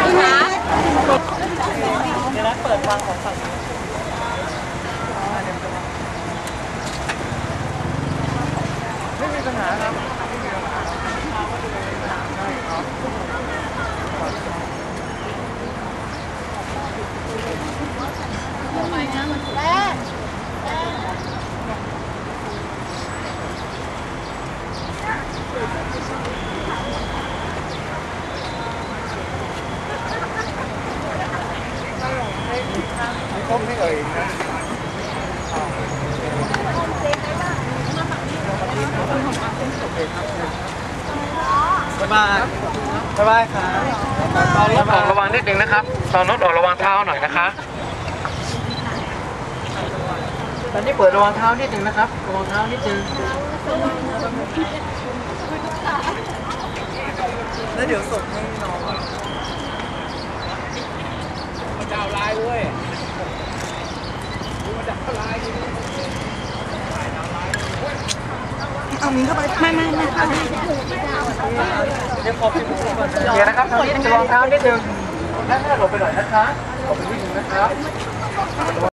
คะเดี๋ยวนะเปิดวางของฝั่งไม่มีปัญหาครับ ไม่เอ่ยนะบ๊ายบายบ๊ายบายครับตอนรถออกระวังนิดนึงนะครับ ตอนรถออกระวังเท้าหน่อยนะคะ ตอนนี้เปิดระวังเท้านิดนึงนะครับ ระวังเท้านิดนึง แล้วเดี๋ยวส่งให้น้อง เอามิ้นเข้าไปไม่ไม่ไม่เดี๋ยวขอพิมพ์ก่อนเดี๋ยวนะครับทางนี้จะรองเท้านิดนึงด้านหน้าหลบไปหน่อยนะคะหลบไปนิดนึงนะครับ